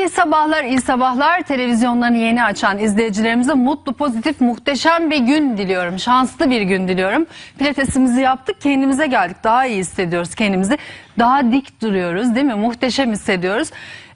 İyi sabahlar, iyi sabahlar. Televizyonlarını yeni açan izleyicilerimize mutlu, pozitif, muhteşem bir gün diliyorum. Şanslı bir gün diliyorum. Pilatesimizi yaptık, kendimize geldik. Daha iyi hissediyoruz kendimizi. Daha dik duruyoruz değil mi? Muhteşem hissediyoruz.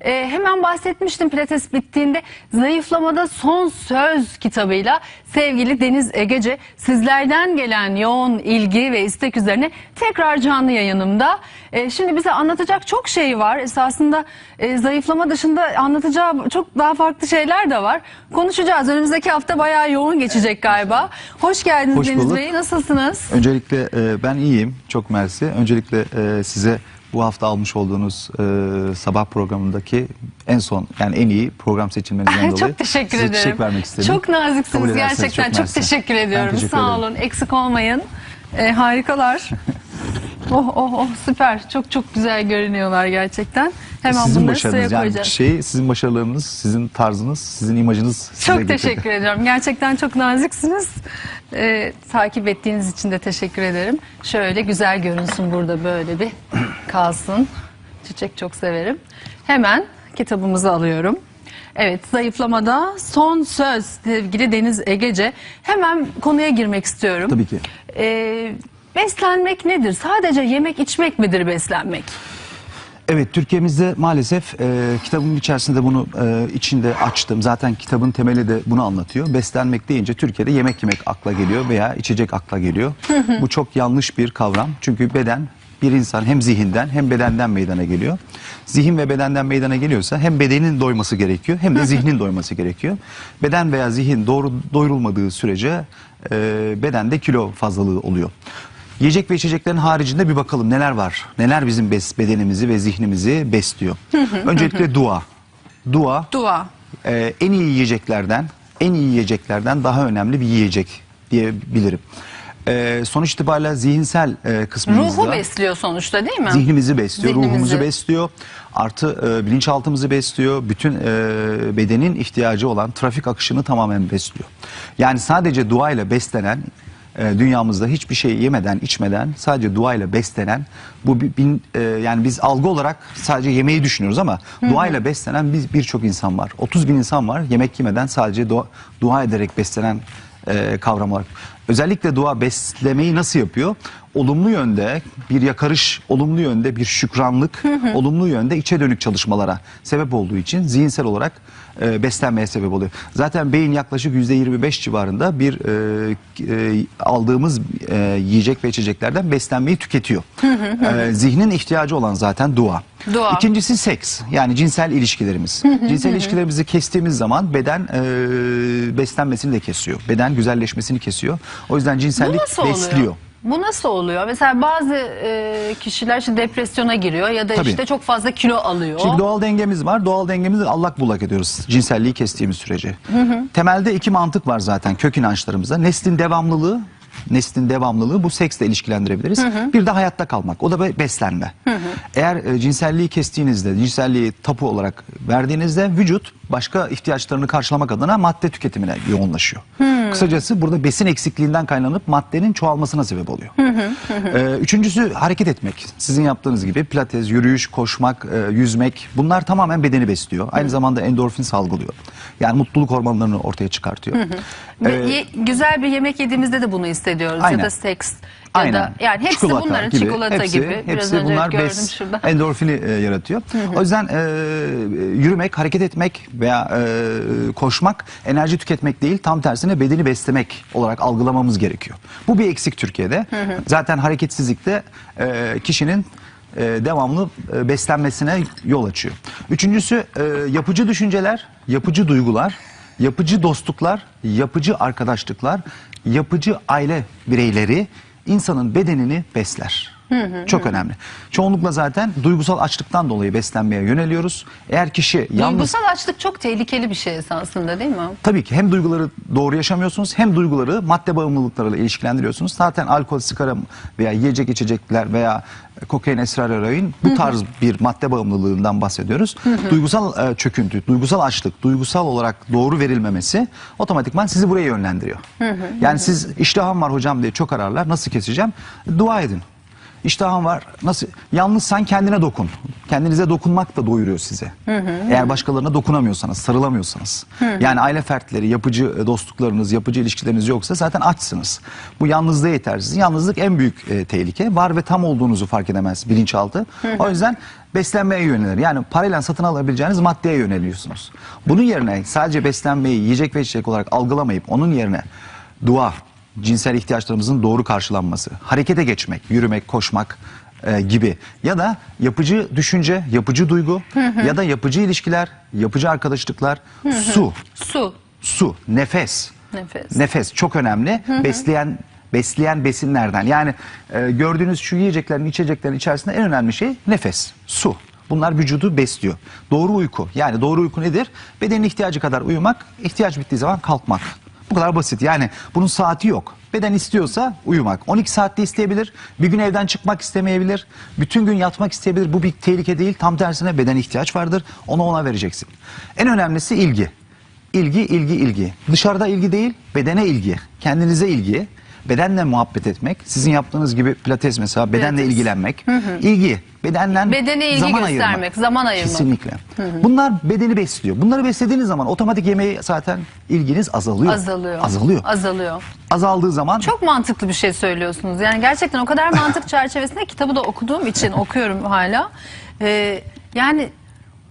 Ee, hemen bahsetmiştim pilates bittiğinde zayıflamada son söz kitabıyla sevgili Deniz Egece sizlerden gelen yoğun ilgi ve istek üzerine tekrar canlı yayınımda. Ee, şimdi bize anlatacak çok şey var. Esasında e, zayıflama dışında anlatacağı çok daha farklı şeyler de var. Konuşacağız. Önümüzdeki hafta bayağı yoğun geçecek galiba. Hoş geldiniz Hoş Deniz bulduk. Bey. Nasılsınız? Öncelikle e, ben iyiyim. Çok mersi. Öncelikle e, size bu hafta almış olduğunuz e, sabah programındaki en son yani en iyi program seçilmenizden dolayı çok teşekkür size ederim. çiçek vermek istedim. Çok naziksiniz gerçekten. Çok, mersi. teşekkür ediyorum. teşekkür Sağ ederim. olun. Eksik olmayın. Ee, harikalar. oh oh oh süper. Çok çok güzel görünüyorlar gerçekten. Hemen sizin bunları sıraya başarınız yani koyacağız. şey sizin başarılarınız, sizin tarzınız, sizin imajınız size Çok getirdi. teşekkür ediyorum. Gerçekten çok naziksiniz. Ee, takip ettiğiniz için de teşekkür ederim. Şöyle güzel görünsün burada böyle bir kalsın. Çiçek çok severim. Hemen kitabımızı alıyorum. Evet zayıflamada son söz sevgili Deniz Egece. Hemen konuya girmek istiyorum. Tabii ki. Ee, beslenmek nedir? Sadece yemek içmek midir beslenmek? Evet Türkiye'mizde maalesef e, kitabımın içerisinde bunu e, içinde açtım. Zaten kitabın temeli de bunu anlatıyor. Beslenmek deyince Türkiye'de yemek yemek akla geliyor veya içecek akla geliyor. Bu çok yanlış bir kavram. Çünkü beden bir insan hem zihinden hem bedenden meydana geliyor. Zihin ve bedenden meydana geliyorsa hem bedenin doyması gerekiyor hem de zihnin doyması gerekiyor. Beden veya zihin doğru doyurulmadığı sürece e, bedende kilo fazlalığı oluyor. Yiyecek ve içeceklerin haricinde bir bakalım neler var. Neler bizim bes bedenimizi ve zihnimizi besliyor. Öncelikle dua. Dua Dua. e, en iyi yiyeceklerden, en iyi yiyeceklerden daha önemli bir yiyecek diyebilirim. E, sonuç itibariyle zihinsel e, kısmımızda Ruhu besliyor sonuçta değil mi? zihnimizi besliyor, Zihnimizi. ruhumuzu besliyor. Artı e, bilinçaltımızı besliyor. Bütün e, bedenin ihtiyacı olan trafik akışını tamamen besliyor. Yani sadece duayla beslenen e, dünyamızda hiçbir şey yemeden, içmeden sadece duayla beslenen bu bin, e, yani biz algı olarak sadece yemeği düşünüyoruz ama duayla beslenen biz birçok insan var. 30 bin insan var yemek yemeden sadece dua, dua ederek beslenen e, kavram olarak. Özellikle dua beslemeyi nasıl yapıyor? Olumlu yönde bir yakarış, olumlu yönde bir şükranlık, olumlu yönde içe dönük çalışmalara sebep olduğu için zihinsel olarak e, beslenmeye sebep oluyor. Zaten beyin yaklaşık %25 civarında bir e, e, aldığımız e, yiyecek ve içeceklerden beslenmeyi tüketiyor. E, zihnin ihtiyacı olan zaten dua. Dua. İkincisi seks yani cinsel ilişkilerimiz. cinsel ilişkilerimizi kestiğimiz zaman beden e, beslenmesini de kesiyor. Beden güzelleşmesini kesiyor. O yüzden cinsellik besliyor. oluyor? Bu nasıl oluyor? Mesela bazı e, kişiler işte depresyona giriyor ya da Tabii. işte çok fazla kilo alıyor. Şimdi doğal dengemiz var. Doğal dengemizi allak bullak ediyoruz cinselliği kestiğimiz sürece. Temelde iki mantık var zaten kök inançlarımızda. Neslin devamlılığı, neslin devamlılığı bu seksle ilişkilendirebiliriz. Bir de hayatta kalmak. O da be- beslenme. Eğer e, cinselliği kestiğinizde, cinselliği tapu olarak verdiğinizde vücut başka ihtiyaçlarını karşılamak adına madde tüketimine yoğunlaşıyor. Kısacası burada besin eksikliğinden kaynaklanıp maddenin çoğalmasına sebep oluyor. Ee, üçüncüsü hareket etmek. Sizin yaptığınız gibi pilates, yürüyüş, koşmak, e, yüzmek bunlar tamamen bedeni besliyor. Aynı zamanda endorfin salgılıyor. Yani mutluluk hormonlarını ortaya çıkartıyor. Ve Ee, ye- güzel bir yemek yediğimizde de bunu hissediyoruz ya Aynen. da seks ya Aynen. da yani hepsi Çikolata bunların gibi, çikolata hepsi, gibi. Biraz hepsi önce bunlar gördüm bes, şurada. endorfini e, yaratıyor. O yüzden e, yürümek, hareket etmek veya e, koşmak enerji tüketmek değil, tam tersine bedeni beslemek olarak algılamamız gerekiyor. Bu bir eksik Türkiye'de. Zaten hareketsizlikte e, kişinin e, devamlı e, beslenmesine yol açıyor. Üçüncüsü e, yapıcı düşünceler, yapıcı duygular, yapıcı dostluklar, yapıcı arkadaşlıklar, yapıcı aile bireyleri insanın bedenini besler. Çok önemli. Çoğunlukla zaten duygusal açlıktan dolayı beslenmeye yöneliyoruz. Eğer kişi yalnız Duygusal açlık çok tehlikeli bir şey esasında değil mi? Tabii ki hem duyguları doğru yaşamıyorsunuz hem duyguları madde bağımlılıklarıyla ilişkilendiriyorsunuz. Zaten alkol, sigara veya yiyecek içecekler veya kokain, esrar, eroin bu tarz bir madde bağımlılığından bahsediyoruz. Duygusal e, çöküntü, duygusal açlık, duygusal olarak doğru verilmemesi otomatikman sizi buraya yönlendiriyor. Yani siz iştahım var hocam diye çok ararlar. Nasıl keseceğim? Dua edin. İştahın var. Nasıl? Yalnızsan kendine dokun. Kendinize dokunmak da doyuruyor sizi. Eğer başkalarına dokunamıyorsanız, sarılamıyorsanız. Yani aile fertleri, yapıcı e, dostluklarınız, yapıcı ilişkileriniz yoksa zaten açsınız. Bu yalnızlığa yetersiz. Yalnızlık en büyük e, tehlike. Var ve tam olduğunuzu fark edemez bilinçaltı. O yüzden beslenmeye yönelir. Yani parayla satın alabileceğiniz maddeye yöneliyorsunuz. Bunun yerine sadece beslenmeyi yiyecek ve içecek olarak algılamayıp onun yerine dua, cinsel ihtiyaçlarımızın doğru karşılanması, harekete geçmek, yürümek, koşmak e, gibi ya da yapıcı düşünce, yapıcı duygu ya da yapıcı ilişkiler, yapıcı arkadaşlıklar, su, Su. su, nefes. Nefes. Nefes çok önemli. Besleyen besleyen besinlerden. Yani e, gördüğünüz şu yiyeceklerin, içeceklerin içerisinde en önemli şey nefes, su. Bunlar vücudu besliyor. Doğru uyku. Yani doğru uyku nedir? Bedenin ihtiyacı kadar uyumak, ihtiyaç bittiği zaman kalkmak. Bu kadar basit. Yani bunun saati yok. Beden istiyorsa uyumak. 12 saatte isteyebilir. Bir gün evden çıkmak istemeyebilir. Bütün gün yatmak isteyebilir. Bu bir tehlike değil. Tam tersine beden ihtiyaç vardır. Onu ona vereceksin. En önemlisi ilgi. İlgi, ilgi, ilgi. Dışarıda ilgi değil, bedene ilgi. Kendinize ilgi. Bedenle muhabbet etmek. Sizin yaptığınız gibi pilates mesela bedenle Pilates. ilgilenmek. İlgi. Bedenle Bedene ilgi zaman göstermek, ayırmak. zaman ayırmak. Kesinlikle. Bunlar bedeni besliyor. Bunları beslediğiniz zaman otomatik yemeği zaten ilginiz azalıyor. Azalıyor. Azalıyor. Azalıyor. Azaldığı zaman Çok mantıklı bir şey söylüyorsunuz. Yani gerçekten o kadar mantık çerçevesinde kitabı da okuduğum için okuyorum hala. Ee, yani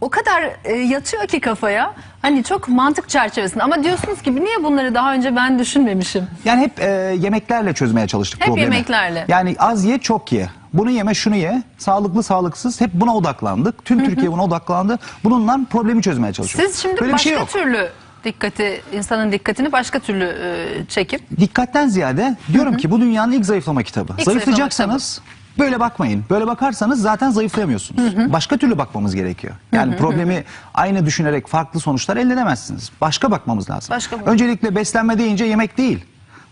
o kadar e, yatıyor ki kafaya. Hani çok mantık çerçevesinde. Ama diyorsunuz ki niye bunları daha önce ben düşünmemişim? Yani hep e, yemeklerle çözmeye çalıştık Hep problemi. yemeklerle. Yani az ye çok ye. Bunu yeme şunu ye. Sağlıklı sağlıksız hep buna odaklandık. Tüm Türkiye buna odaklandı. Bununla problemi çözmeye çalışıyoruz. Siz şimdi Böyle bir başka şey yok. türlü dikkati, insanın dikkatini başka türlü e, çekip Dikkatten ziyade diyorum ki bu dünyanın ilk zayıflama kitabı. İlk Zayıflayacaksanız böyle bakmayın. Böyle bakarsanız zaten zayıflayamıyorsunuz. Başka türlü bakmamız gerekiyor. Yani problemi aynı düşünerek farklı sonuçlar elde edemezsiniz. Başka bakmamız lazım. Başka bak- Öncelikle beslenme deyince yemek değil.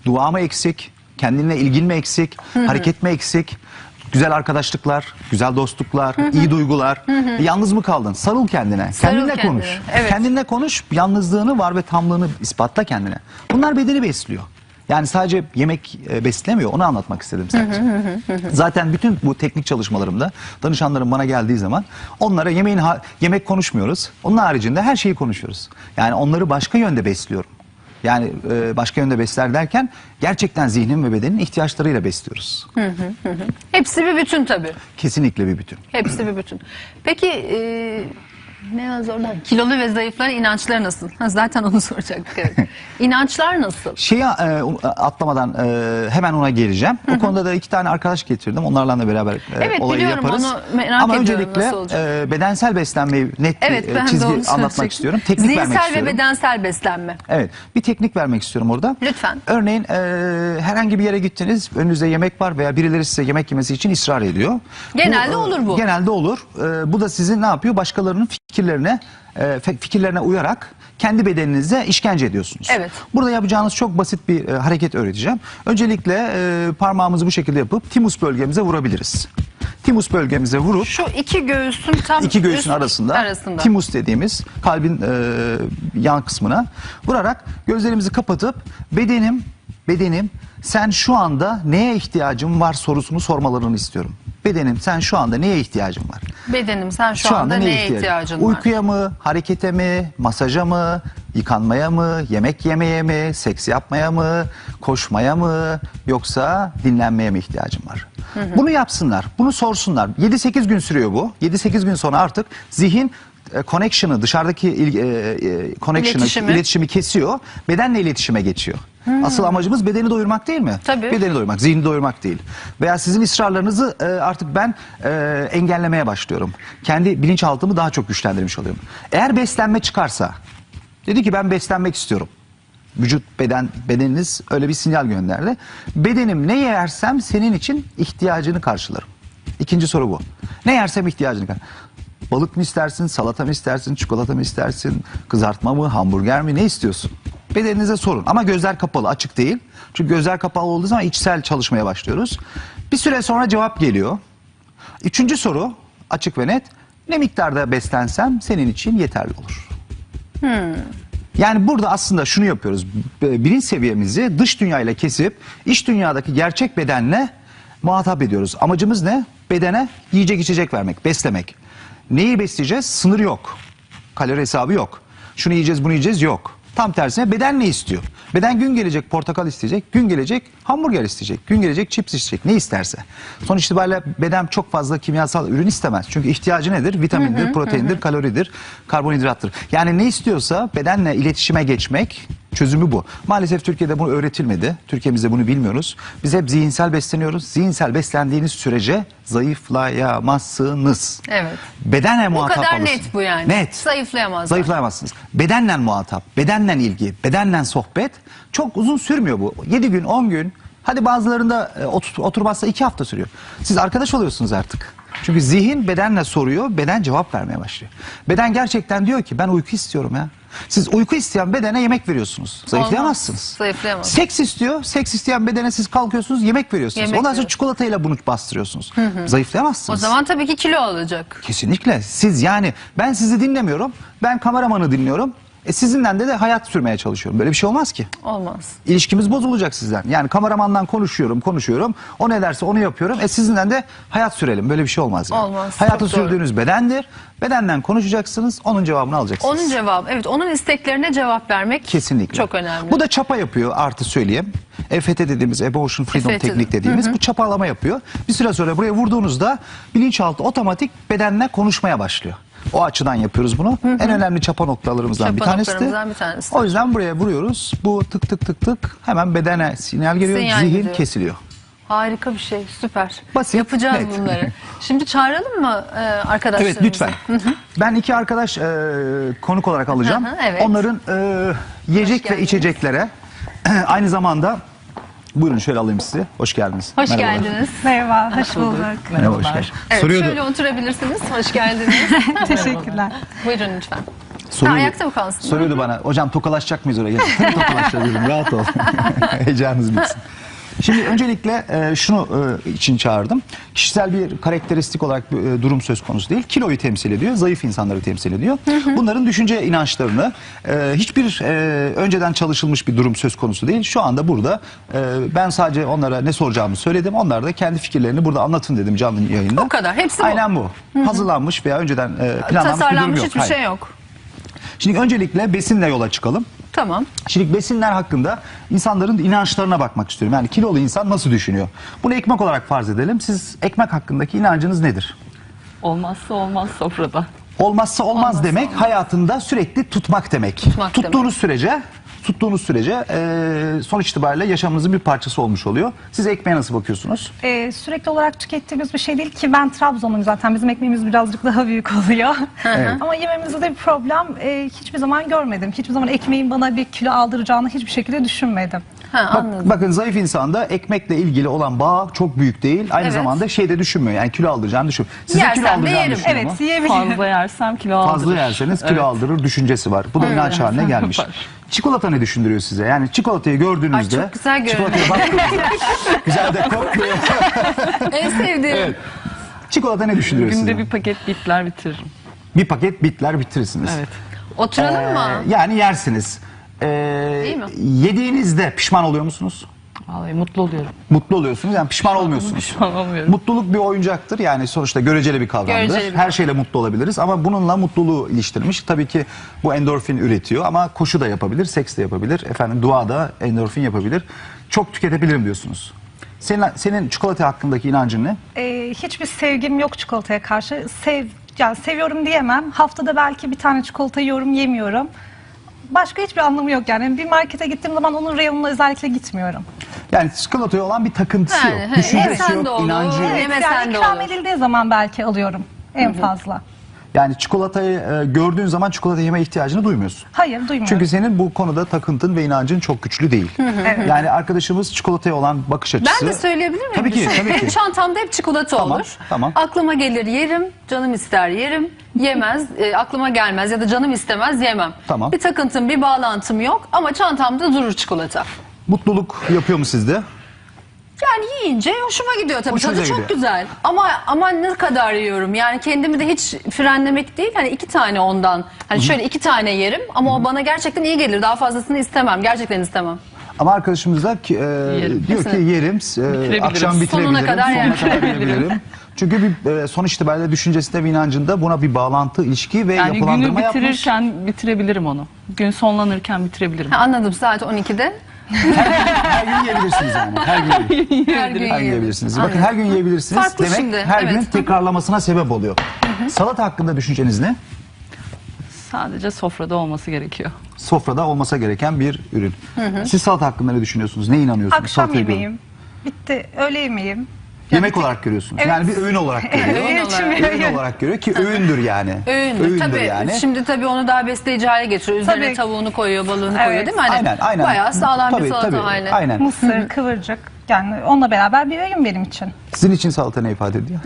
Dua mı eksik? Kendinle ilgin mi eksik? Hareket mi eksik? Güzel arkadaşlıklar, güzel dostluklar, iyi duygular. E, Yalnız mı kaldın? Sarıl kendine. Sarıl kendinle kendine. konuş. Evet. Kendinle konuş. Yalnızlığını var ve tamlığını ispatla kendine. Bunlar bedeni besliyor. Yani sadece yemek e, beslemiyor. Onu anlatmak istedim sadece. Zaten bütün bu teknik çalışmalarımda danışanlarım bana geldiği zaman onlara yemeğin yemek konuşmuyoruz. Onun haricinde her şeyi konuşuyoruz. Yani onları başka yönde besliyorum. Yani e, başka yönde besler derken gerçekten zihnin ve bedenin ihtiyaçlarıyla besliyoruz. hepsi bir bütün tabii. Kesinlikle bir bütün. Hepsi bir bütün. Peki e, ne oradan? Kilolu ve zayıfların inançları nasıl? Ha, zaten onu soracaktık. Evet. İnançlar nasıl? Şeyi e, atlamadan e, hemen ona geleceğim. O konuda da iki tane arkadaş getirdim. Onlarla da beraber e, Evet, olayı biliyorum. yaparız. Onu merak Ama ediyorum öncelikle e, bedensel beslenmeyi net Evet bir e, ben de çizgi anlatmak istiyorum. Teknik vermek Zihinsel istiyorum. ve bedensel beslenme. Evet, bir teknik vermek istiyorum orada. Lütfen. Örneğin e, herhangi bir yere gittiniz, önünüzde yemek var veya birileri size yemek yemesi için ısrar ediyor. Genelde e, olur bu. Genelde olur. E, bu da sizin ne yapıyor? Başkalarının fikirlerine e, fikirlerine uyarak kendi bedeninize işkence ediyorsunuz. Evet. Burada yapacağınız çok basit bir e, hareket öğreteceğim. Öncelikle e, parmağımızı bu şekilde yapıp timus bölgemize vurabiliriz. Timus bölgemize vurup Şu iki göğsün tam iki göğsün üst arasında, arasında. timus dediğimiz kalbin e, yan kısmına vurarak gözlerimizi kapatıp bedenim bedenim sen şu anda neye ihtiyacın var sorusunu sormalarını istiyorum. Bedenim sen şu anda neye ihtiyacın var? Bedenim sen şu, anda, neye ihtiyacın var? Uykuya mı, harekete mi, masaja mı, yıkanmaya mı, yemek yemeye mi, seks yapmaya mı, koşmaya mı yoksa dinlenmeye mi ihtiyacın var? Bunu yapsınlar, bunu sorsunlar. 7-8 gün sürüyor bu. 7-8 gün sonra artık zihin e, connection'ı dışarıdaki il, e, e, connection'ı, İletişimi. iletişimi kesiyor. Bedenle iletişime geçiyor. Asıl amacımız bedeni doyurmak değil mi? Tabii. Bedeni doyurmak, zihni doyurmak değil. Veya sizin ısrarlarınızı e, artık ben e, engellemeye başlıyorum. Kendi bilinçaltımı daha çok güçlendirmiş oluyorum. Eğer beslenme çıkarsa, dedi ki ben beslenmek istiyorum. Vücut, beden, bedeniniz öyle bir sinyal gönderdi. Bedenim ne yersem senin için ihtiyacını karşılarım. İkinci soru bu. Ne yersem ihtiyacını karşılarım. Balık mı istersin, salata mı istersin, çikolata mı istersin, kızartma mı, hamburger mi ne istiyorsun? Bedeninize sorun ama gözler kapalı, açık değil. Çünkü gözler kapalı olduğu zaman içsel çalışmaya başlıyoruz. Bir süre sonra cevap geliyor. Üçüncü soru açık ve net. Ne miktarda beslensem senin için yeterli olur. Yani burada aslında şunu yapıyoruz. Bilinç seviyemizi dış dünyayla kesip iç dünyadaki gerçek bedenle muhatap ediyoruz. Amacımız ne? Bedene yiyecek içecek vermek, beslemek. Neyi besleyeceğiz? Sınır yok. Kalori hesabı yok. Şunu yiyeceğiz, bunu yiyeceğiz yok. Tam tersine beden ne istiyor? Beden gün gelecek portakal isteyecek, gün gelecek hamburger isteyecek, gün gelecek chips isteyecek, ne isterse. Sonuç itibariyle beden çok fazla kimyasal ürün istemez. Çünkü ihtiyacı nedir? Vitamindir, proteindir, kaloridir, karbonhidrattır. Yani ne istiyorsa bedenle iletişime geçmek çözümü bu. Maalesef Türkiye'de bu öğretilmedi. Türkiye'mizde bunu bilmiyoruz. Biz hep zihinsel besleniyoruz. Zihinsel beslendiğiniz sürece zayıflayamazsınız. Evet. Bedenle muhatap kadar alırsın. net bu yani. Net. Zayıflayamazlar. Zayıflayamazsınız. Bedenle muhatap, bedenle ilgi, bedenle sohbet çok uzun sürmüyor bu. 7 gün, 10 gün. Hadi bazılarında e, otur, oturmazsa 2 hafta sürüyor. Siz arkadaş oluyorsunuz artık. Çünkü zihin bedenle soruyor, beden cevap vermeye başlıyor. Beden gerçekten diyor ki ben uyku istiyorum ya. Siz uyku isteyen bedene yemek veriyorsunuz. Zayıflayamazsınız. Zayıflayamazsınız. Seks istiyor, seks isteyen bedene siz kalkıyorsunuz, yemek veriyorsunuz. Yemek Ondan sonra veriyorsunuz. çikolatayla bunu bastırıyorsunuz. Zayıflayamazsınız. O zaman tabii ki kilo alacak. Kesinlikle. Siz yani ben sizi dinlemiyorum. Ben kameramanı dinliyorum. E sizinle de, de hayat sürmeye çalışıyorum. Böyle bir şey olmaz ki. Olmaz. İlişkimiz bozulacak sizden. Yani kameramandan konuşuyorum, konuşuyorum. O ne derse onu yapıyorum. E sizinle de hayat sürelim. Böyle bir şey olmaz yani. Olmaz, Hayatı çok doğru. sürdüğünüz bedendir. Bedenden konuşacaksınız. Onun cevabını alacaksınız. Onun cevabı evet onun isteklerine cevap vermek Kesinlikle. çok önemli. Bu da çapa yapıyor artı söyleyeyim. EFT dediğimiz Emotion Freedom EFT. Teknik dediğimiz bu çapalama yapıyor. Bir süre sonra buraya vurduğunuzda bilinçaltı otomatik bedenle konuşmaya başlıyor. O açıdan yapıyoruz bunu. En önemli çapa noktalarımızdan Çapa bir tanesi. noktalarımızdan bir tanesi. O yüzden buraya vuruyoruz. Bu tık tık tık tık hemen bedene sinyal geliyor. Sinyal zihin gidiyor. kesiliyor. Harika bir şey süper. Basit, Yapacağız net. bunları. Şimdi çağıralım mı e, arkadaşlarımızı? Evet lütfen. Ben iki arkadaş e, konuk olarak alacağım. Hı hı, evet. Onların e, yiyecek ve içeceklere aynı zamanda buyurun şöyle alayım sizi. Hoş geldiniz. Hoş Merhabalar. geldiniz. Merhaba, hoş bulduk. Merhaba, hoş geldiniz. Evet, Soruyordu. şöyle oturabilirsiniz. Hoş geldiniz. Teşekkürler. Buyurun lütfen. Soruyordu- Ha, ayakta mı kalsın? Soruyordu bana. Hocam tokalaşacak mıyız oraya? Tabii tokalaşacağız dedim. Rahat ol. Heyecanınız bitsin. Şimdi öncelikle e, şunu e, için çağırdım. Kişisel bir karakteristik olarak bir e, durum söz konusu değil. Kiloyu temsil ediyor, zayıf insanları temsil ediyor. Bunların düşünce inançlarını e, hiçbir e, önceden çalışılmış bir durum söz konusu değil. Şu anda burada e, ben sadece onlara ne soracağımı söyledim. Onlar da kendi fikirlerini burada anlatın dedim canlı yayında. O kadar, hepsi bu. Aynen bu. Hazırlanmış veya önceden e, planlanmış bir durum Tasarlanmış yok. hiçbir Hayır. şey yok. Şimdi öncelikle besinle yola çıkalım. Tamam. Şimdi besinler hakkında insanların inançlarına bakmak istiyorum. Yani kilolu insan nasıl düşünüyor? Bunu ekmek olarak farz edelim. Siz ekmek hakkındaki inancınız nedir? Olmazsa olmaz sofrada. Olmazsa olmaz Olmazsa demek hayatında sürekli tutmak demek. Tutmak tuttuğunuz sürece tuttuğunuz sürece e, sonuç itibariyle yaşamınızın bir parçası olmuş oluyor. Siz ekmeğe nasıl bakıyorsunuz? Ee, sürekli olarak tükettiğimiz bir şey değil ki ben Trabzonluyum zaten bizim ekmeğimiz birazcık daha büyük oluyor. Ama yememizde de bir problem e, hiçbir zaman görmedim. Hiçbir zaman ekmeğin bana bir kilo aldıracağını hiçbir şekilde düşünmedim. Ha, Bak- bakın zayıf insanda ekmekle ilgili olan bağ çok büyük değil. Aynı Evet. zamanda şey de düşünmüyor. Yani kilo aldıracağını düşünmüyor. Yersem kilo de aldıracağını yerim. düşünüyor mu? Evet yiyebilirim. Fazla yersem kilo aldırır. Fazla yerseniz kilo Evet. aldırır düşüncesi var. Bu da inanç haline gelmiş. Var. Çikolata ne düşündürüyor size? Yani çikolatayı gördüğünüzde... Ay, çok güzel görünüyor. Çikolataya baktığınızda güzel de kokuyor. En sevdiğim. Çikolata ne düşündürüyor size? Günde Bir... bir paket bitler bitiririm. paket bitler bitirirsiniz. Evet. Oturalım Ee, mı? yani yersiniz. Ee, Değil mi? Yediğinizde pişman oluyor musunuz? Vallahi mutlu oluyorum. Mutlu oluyorsunuz yani pişman olmuyorsunuz. Pişman olmuyorum. Mutluluk bir oyuncaktır yani sonuçta göreceli bir kavramdır. Göreceli bir Her kavram. şeyle mutlu olabiliriz ama bununla mutluluğu iliştirmiş. Tabii ki bu endorfin üretiyor ama koşu da yapabilir, seks de yapabilir. Efendim dua da endorfin yapabilir. Çok tüketebilirim diyorsunuz. Senin, senin çikolata hakkındaki inancın ne? Ee, hiçbir sevgim yok çikolataya karşı. Sev, yani seviyorum diyemem. Haftada belki bir tane çikolata yiyorum, yemiyorum. Başka hiçbir anlamı yok yani. Bir markete gittiğim zaman onun reyonuna özellikle gitmiyorum. Yani çikolataya olan bir takıntısı Yani, yok. he, Düşüncesi yesen yok, de olur. inancı yok. Evet. Yemesen yani de ikram olur. edildiği zaman belki alıyorum en fazla. Yani çikolatayı e, gördüğün zaman çikolata yeme ihtiyacını duymuyorsun. Hayır duymuyorum. Çünkü senin bu konuda takıntın ve inancın çok güçlü değil. Yani arkadaşımız çikolataya olan bakış açısı... Ben de söyleyebilir miyim? Tabii ki, şey? tabii ki. çantamda hep çikolata Tamam, olur. tamam. Aklıma gelir yerim, canım ister yerim, yemez, e, aklıma gelmez ya da canım istemez yemem. Tamam. Bir takıntım, bir bağlantım yok ama çantamda durur çikolata. Mutluluk yapıyor mu sizde? Yani yiyince hoşuma gidiyor tabii. Hoşunuza Tadı çok gidiyor. güzel. Ama ama ne kadar yiyorum? Yani kendimi de hiç frenlemek değil. Hani iki tane ondan. Hani şöyle iki tane yerim ama o bana gerçekten iyi gelir. Daha fazlasını istemem. Gerçekten istemem. Ama arkadaşımız da ki, e, diyor ki yerim, e, Bitirebilirim. akşam bitirebilirim, Sonuna kadar yerim. kadar yiyebilirim. Çünkü bir e, sonuç itibariyle düşüncesinde ve inancında buna bir bağlantı, ilişki ve Yani günü yapılandırma yapmış. bitirirken bitirebilirim onu. Gün sonlanırken bitirebilirim. Ha, anladım saat 12'de. Her gün yiyebilirsiniz yani. Her gün, Her gün her gün yiyebilirim. yiyebilirsiniz. Bakın her gün yiyebilirsiniz. Farklı Demek şimdi, her evet. gün tekrarlamasına sebep oluyor. Salata hakkında düşünceniz ne? Sadece sofrada olması gerekiyor. Sofrada olmasa gereken bir ürün. Siz salata hakkında ne düşünüyorsunuz? Ne inanıyorsunuz? Akşam Salataya göre? yemeğim. Bitti. Öğle yemeğim. Yemek olarak görüyorsunuz. Evet. Yani bir öğün olarak görüyor. Öğün olarak. öğün olarak görüyor ki öğündür yani. Öğündür. Tabii yani. şimdi tabii onu daha besleyici hale getiriyor. Üzerine Tabii. tavuğunu koyuyor, balığını Evet. koyuyor değil mi? Hani aynen aynen. Bayağı sağlam Tabii, bir salata tabii, haline. Aynen. Mısır, kıvırcık. Yani onunla beraber bir öğün benim için. Sizin için salata ne ifade ediyor?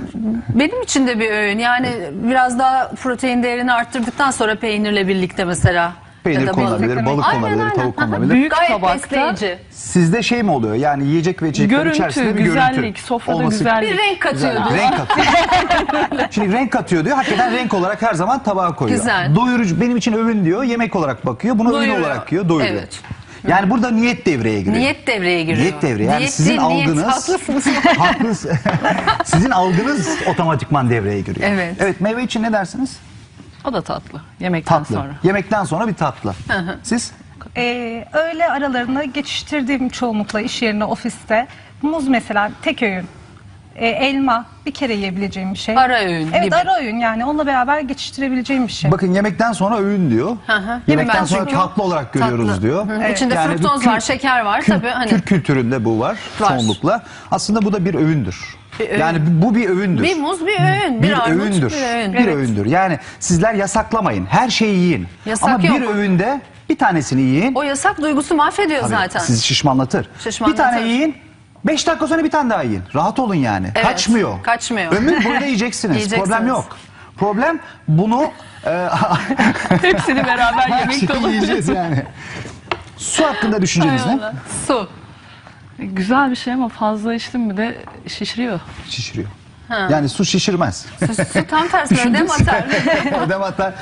Benim için de bir öğün. Yani biraz daha protein değerini arttırdıktan sonra peynirle birlikte mesela. Peynir konulabilir, balık Aynen, konulabilir, aynen. tavuk konulabilir. Büyük Gayet tabakta besleyici. Sizde şey mi oluyor? Yani yiyecek ve içecekler Görüntü, içerisinde bir güzellik, görüntü. sofrada olması- güzellik. Bir renk katıyor. Güzel. Renk katıyor. Şimdi renk katıyor diyor. Hakikaten renk olarak her zaman tabağa koyuyor. Güzel. Doyurucu benim için övün diyor. Yemek olarak bakıyor. Bunu övün Doyuruyor. olarak yiyor. Doyuruyor. Evet. Yani burada niyet devreye giriyor. Niyet devreye giriyor. Niyet devreye. Yani Niyet sizin değil, niyet. algınız Haklısınız. haklısınız. sizin algınız otomatikman devreye giriyor. Evet. Evet meyve için ne dersiniz? O da tatlı. Yemekten Tatlı. sonra. Yemekten sonra bir tatlı. Siz? Ee, öğle aralarında geçiştirdiğim çoğunlukla iş yerinde, ofiste. Muz mesela tek öğün. Ee, elma bir kere yiyebileceğim bir şey. Ara öğün Evet gibi. ara öğün yani onunla beraber geçiştirebileceğim bir şey. Bakın yemekten sonra öğün diyor. Hı? Yemekten Ben sonra çünkü- tatlı olarak görüyoruz Tatlı. diyor. Hı. İçinde Yani fruktoz var, şeker var. Kül- Tabii hani Türk kültüründe bu var, Var. çoğunlukla. Aslında bu da bir öğündür. Bir. Yani bu bir öğündür. bir muz bir öğün, bir, bir armut öğündür. bir öğün. Bir öğündür. Yani sizler yasaklamayın. Her şeyi yiyin. Yasak Ama bir yok. öğünde bir tanesini yiyin. O yasak duygusu mahvediyor Tabii, zaten. Sizi şişmanlatır. Şişmanlatır. Bir tane yiyin. Beş dakika sonra bir tane daha yiyin. Rahat olun yani. Evet, Kaçmıyor. kaçmıyor. Ömür boyunca yiyeceksiniz. Yiyeceksiniz. Problem yok. Problem bunu e, Hepsini beraber yemekte şeyi yiyeceğiz yani. Su hakkında düşünceniz ne? Su. Güzel bir şey ama fazla içtim mi de şişiriyor. Şişiriyor. Yani su şişirmez. Su, su tam tersine ödem atar. ödem atar.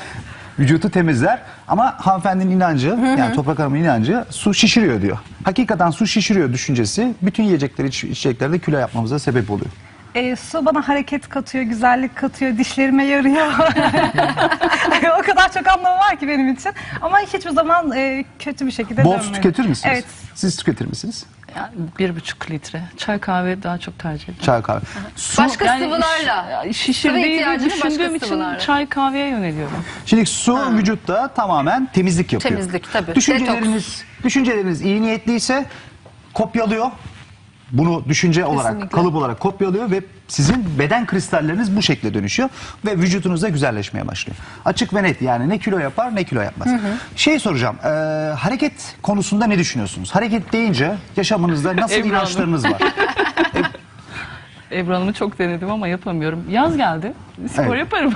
Vücutu temizler ama hanımefendinin inancı yani Toprak Hanım'ın inancı su şişiriyor diyor. Hakikaten su şişiriyor düşüncesi bütün yiyecekleri iç- içeceklerde kilo yapmamıza sebep oluyor. Ee, su bana hareket katıyor, güzellik katıyor, dişlerime yarıyor. o kadar çok anlamı var ki benim için. Ama hiçbir zaman e, kötü bir şekilde Bol su dönmedim. tüketir misiniz? Evet. Siz tüketir misiniz? Yani bir buçuk litre. Çay kahve daha çok tercih ediyorum. Çay kahve. Su, Başka Yani sıvılarla. şiş- şişirdiği düşündüğüm için sıvılarla. çay kahveye yöneliyorum. Şimdi su vücutta tamamen temizlik yapıyor. Temizlik, tabii. Düşünceleriniz, düşünceleriniz iyi niyetliyse kopyalıyor. Bunu düşünce olarak, Kesinlikle. kalıp olarak kopyalıyor ve sizin beden kristalleriniz bu şekilde dönüşüyor ve vücudunuzda güzelleşmeye başlıyor. Açık ve net yani ne kilo yapar ne kilo yapmaz. Şey soracağım, e, hareket konusunda ne düşünüyorsunuz? Hareket deyince yaşamınızda nasıl Ebru inançlarınız var? Ebru Hanım'ı çok denedim ama yapamıyorum. Yaz geldi. Spor Evet. yaparım.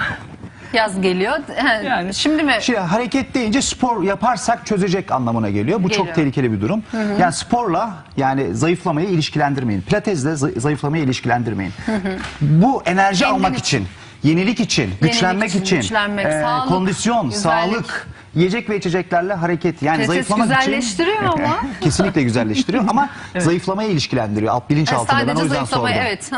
Yaz geliyor. Yani. Şimdi mi? Şey, hareket deyince spor yaparsak çözecek anlamına geliyor. Bu çok Geliyor. tehlikeli bir durum. Yani sporla yani zayıflamayı ilişkilendirmeyin. Pilatesle zay- zayıflamayı ilişkilendirmeyin. Bu enerji Kendin almak için, yenilik için, güçlenmek için, için, güçlenmek, e, sağlık, kondisyon, güzellik. sağlık, yiyecek ve içeceklerle hareket. Yani Pilates zayıflamak için güzelleştiriyor ama. kesinlikle güzelleştiriyor ama zayıflamayı ilişkilendiriyor. Alt bilinç altında ben o Sadece yüzden zayıflamayı sordum. evet.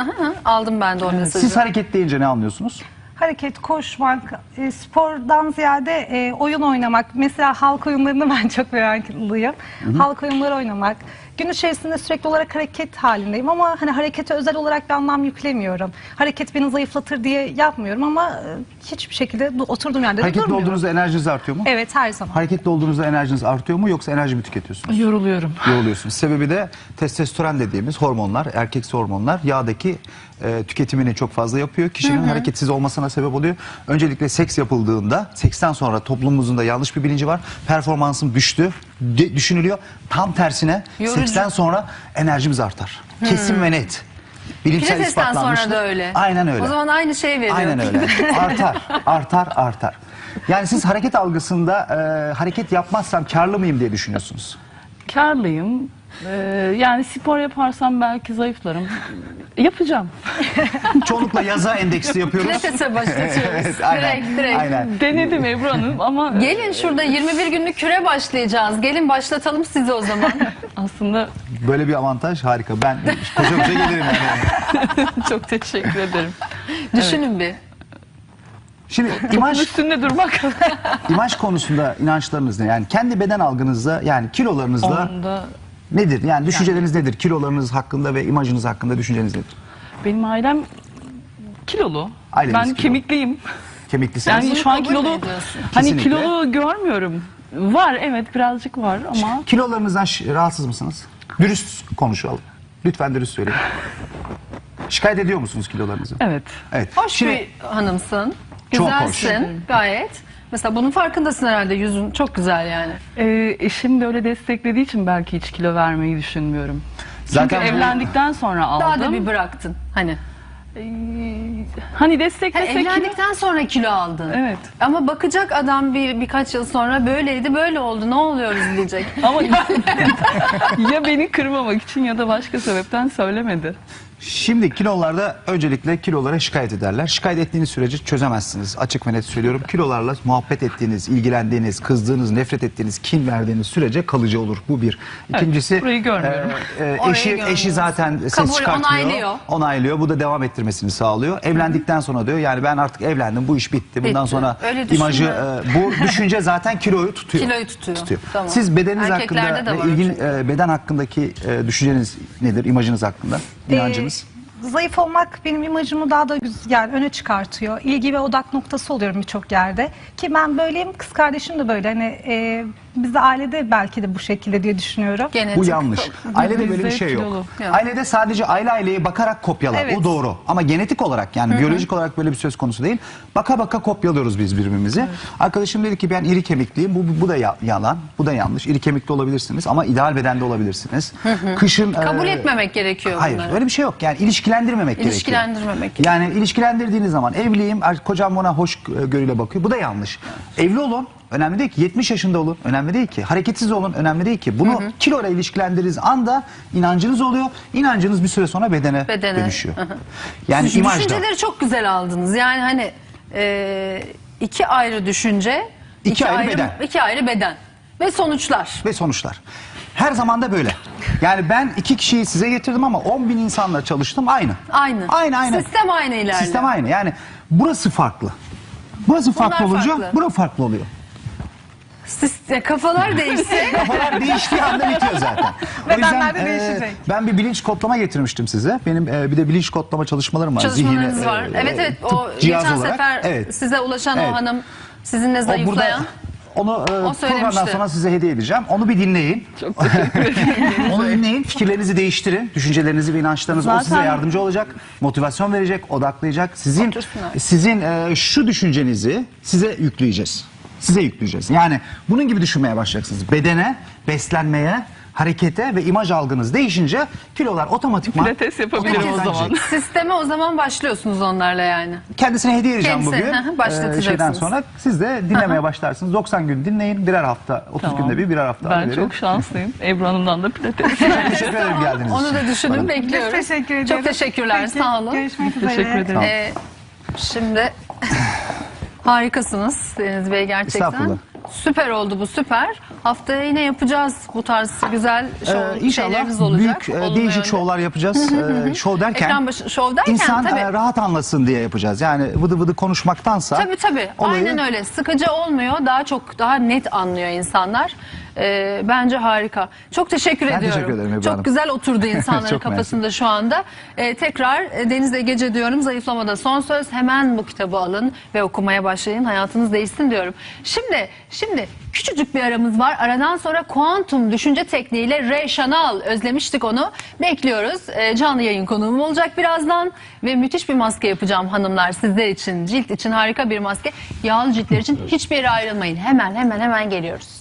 Aldım ben de o mesajı. Siz hareket deyince ne anlıyorsunuz? Hareket, koşmak, e, spordan ziyade e, oyun oynamak. Mesela halk oyunlarını ben çok meraklıyım. Halk oyunları oynamak. Gün içerisinde sürekli olarak hareket halindeyim ama hani harekete özel olarak bir anlam yüklemiyorum. Hareket beni zayıflatır diye yapmıyorum ama e, hiçbir şekilde du- oturduğum yerde de Hareketli durmuyorum. olduğunuzda enerjiniz artıyor mu? Evet her zaman. Hareketli olduğunuzda enerjiniz artıyor mu yoksa enerji mi tüketiyorsunuz? Yoruluyorum. yoruluyorsunuz. Sebebi de testosteron dediğimiz hormonlar, erkeksi hormonlar yağdaki e, tüketimini çok fazla yapıyor. Kişinin hareketsiz olmasına sebep oluyor. Öncelikle seks yapıldığında, seksten sonra toplumumuzun da yanlış bir bilinci var. Performansım düştü de- düşünülüyor. Tam tersine Yorucu. seksten sonra enerjimiz artar. Kesin ve net. Bilimsel Pilates'ten sonra ispatlanmıştır. da öyle. Aynen öyle. O zaman aynı şey veriyor. Aynen öyle. Artar, artar, artar. Yani siz hareket algısında e, hareket yapmazsam karlı mıyım diye düşünüyorsunuz. Karlıyım. Ee, yani spor yaparsam belki zayıflarım. Yapacağım. Çoğunlukla yaza endeksli yapıyoruz. Pilates'e başlatıyoruz. Evet, aynen. Direkt direkt. Aynen. Denedim Ebru Hanım ama Gelin şurada 21 günlük küre başlayacağız. Gelin başlatalım sizi o zaman. aslında Böyle bir avantaj harika. Ben koca koca gelirim yani. çok teşekkür ederim. Düşünün bir. Şimdi imaj üstünde durmak. imaj konusunda inançlarınız ne? Yani kendi beden algınızda yani kilolarınızla Onda nedir? Yani düşünceleriniz nedir? Kilolarınız hakkında ve imajınız hakkında düşünceniz nedir? benim ailem kilolu. Aileniz ben kilolu. kemikliyim. Kemiklisiniz. Yani şu an kilolu hani Kesinlikle. kilolu görmüyorum. Var evet birazcık var ama Kilolarınızdan şi- rahatsız mısınız? Dürüst konuşalım. Lütfen dürüst söyleyin. Şikayet ediyor musunuz kilolarınızı? evet. Evet. Hoş Şimdi bir hanımsın. Çok hoş. Güzelsin gayet. Mesela bunun farkındasın herhalde. Yüzün çok güzel yani. Ee, eşim de öyle desteklediği için belki hiç kilo vermeyi düşünmüyorum. Zaten Çünkü bu- evlendikten sonra aldım. Daha da bir bıraktın. Hani. Ee, hani Ha, desteklesek kilo- evlendikten sonra kilo aldın. Evet. Ama bakacak adam bir birkaç yıl sonra böyleydi böyle oldu ne oluyoruz diyecek. Ama ya beni kırmamak için ya da başka sebepten söylemedi. Şimdi kilolarda öncelikle kilolara şikayet ederler. Şikayet ettiğiniz sürece çözemezsiniz. Açık ve net söylüyorum. Kilolarla muhabbet ettiğiniz, ilgilendiğiniz, kızdığınız, nefret ettiğiniz, kin verdiğiniz sürece kalıcı olur. Bu bir. İkincisi burayı görmüyorum. e, e, Orayı eşi, görmüyoruz. eşi zaten ses Kabul, çıkartmıyor. onaylıyor. Onaylıyor. Bu da devam ettirmesini sağlıyor. Evlendikten sonra diyor yani ben artık evlendim bu iş bitti. Bundan Bitti. sonra Öyle düşünme. imajı e, bu düşünce zaten kiloyu tutuyor. Kiloyu tutuyor. Tamam. Siz bedeniniz Erkeklerde hakkında de var ilgili e, beden hakkındaki e, düşünceniz nedir? İmajınız hakkında? İnancınız? Zayıf olmak benim imajımı daha da güzel yani öne çıkartıyor. İlgi ve odak noktası oluyorum birçok yerde. Ki ben böyleyim, kız kardeşim de böyle. Hani e, biz de ailede belki de bu şekilde diye düşünüyorum. Genetik. Bu yanlış. Ailede böyle bir şey yok. Yok. Ailede sadece aile aileye bakarak kopyalar. Evet. O doğru. Ama genetik olarak yani biyolojik olarak böyle bir söz konusu değil. Baka baka kopyalıyoruz biz birbirimizi. Arkadaşım dedi ki ben iri kemikliyim. Bu, bu da ya- yalan. Bu da yanlış. İri kemikli olabilirsiniz ama ideal bedende olabilirsiniz. Kışın Kabul e, etmemek gerekiyor Hayır bunları. öyle bir şey yok. Yani ilişkilendirmemek gerekiyor. İlişkilendirmemek gerekiyor. Yani ilişkilendirdiğiniz zaman evliyim, er- kocam bana hoş e, görüyle bakıyor. Bu da yanlış. Evli olun. Önemli değil ki 70 yaşında olun. Önemli değil ki. Hareketsiz olun. Önemli değil ki. Bunu kiloyla ilişkilendirdiğiniz anda inancınız oluyor. İnancınız bir süre sonra bedene, Bedene. dönüşüyor. Yani Düş- imajda. Düşünceleri çok güzel aldınız. Yani hani e, iki ayrı düşünce, İki ayrı beden. iki ayrı beden ve sonuçlar. ve sonuçlar. Her zaman da böyle. Yani ben iki kişiyi size getirdim ama 10 bin insanla çalıştım aynı. Aynı. Aynı aynı. Sistem aynı ilerliyor. Sistem aynı. Yani burası farklı. Burası farklı olunca farklı. bura farklı oluyor. Sis- kafalar değişse Kafalar değiştiği anda bitiyor zaten. O Bedenler de e, değişecek. ben bir bilinç kodlama getirmiştim size. Benim e, bir de bilinç kodlama çalışmalarım var. çalışmalarınız Zihine, var. e, evet evet tıp o cihazı geçen olarak. sefer Evet. size ulaşan Evet. o hanım sizinle O burada zayıflayan. onu e, programdan söylemişti. sonra size hediye edeceğim. Onu bir dinleyin. Çok teşekkür ederim. Onu dinleyin. Fikirlerinizi değiştirin. Düşüncelerinizi ve inançlarınızı o Zaten- size yardımcı olacak. Motivasyon verecek, odaklayacak. Sizin sizin e, şu düşüncenizi size yükleyeceğiz. Size yükleyeceğiz. Yani bunun gibi düşünmeye başlayacaksınız. Bedene, beslenmeye, harekete ve imaj algınız değişince kilolar otomatikman Pilates yapabilirim o otomatikman zaman. Sisteme o zaman başlıyorsunuz onlarla yani. Kendisine hediye edeceğim Kendisi, bugün. hı hı, Ee, başlatacaksınız. şeyden sonra siz de dinlemeye başlarsınız. 90 gün dinleyin. Birer hafta, 30 Tamam. günde bir, birer hafta ara Ben verin. çok şanslıyım. Ebru Hanım'dan da pilates. Teşekkür ederim geldiğiniz Onu için. da düşünün bekliyoruz. Biz teşekkür ederiz. Çok teşekkürler Peki, sağ olun. Görüşmek üzere. Teşekkür ederim. Ee, şimdi harikasınız Deniz Bey gerçekten. Süper oldu bu süper. Haftaya yine yapacağız bu tarz güzel şov Ee, inşallah şeyleriniz olacak. büyük e, olumlu değişik yönde. şovlar yapacağız. Ee, şov derken Ekran başı, şov derken insan tabii. e, rahat anlasın diye yapacağız. Yani vıdı vıdı konuşmaktansa Tabii tabii. olayı- Aynen öyle. Sıkıcı olmuyor. Daha çok daha net anlıyor insanlar. Ee, bence harika. Çok teşekkür Ben ediyorum. teşekkür ederim Ebru Çok Hanım. güzel oturdu insanların kafasında şu anda. Ee, tekrar e, Deniz'le gece diyorum. Zayıflamada son söz. Hemen bu kitabı alın ve okumaya başlayın. Hayatınız değişsin diyorum. Şimdi şimdi küçücük bir aramız var. Aradan sonra kuantum düşünce tekniğiyle Ray Chanel özlemiştik onu. Bekliyoruz. Ee, canlı yayın konuğum olacak birazdan ve müthiş bir maske yapacağım hanımlar sizler için. Cilt için harika bir maske. Yağlı ciltler için hiçbir yere ayrılmayın. Hemen hemen hemen geliyoruz.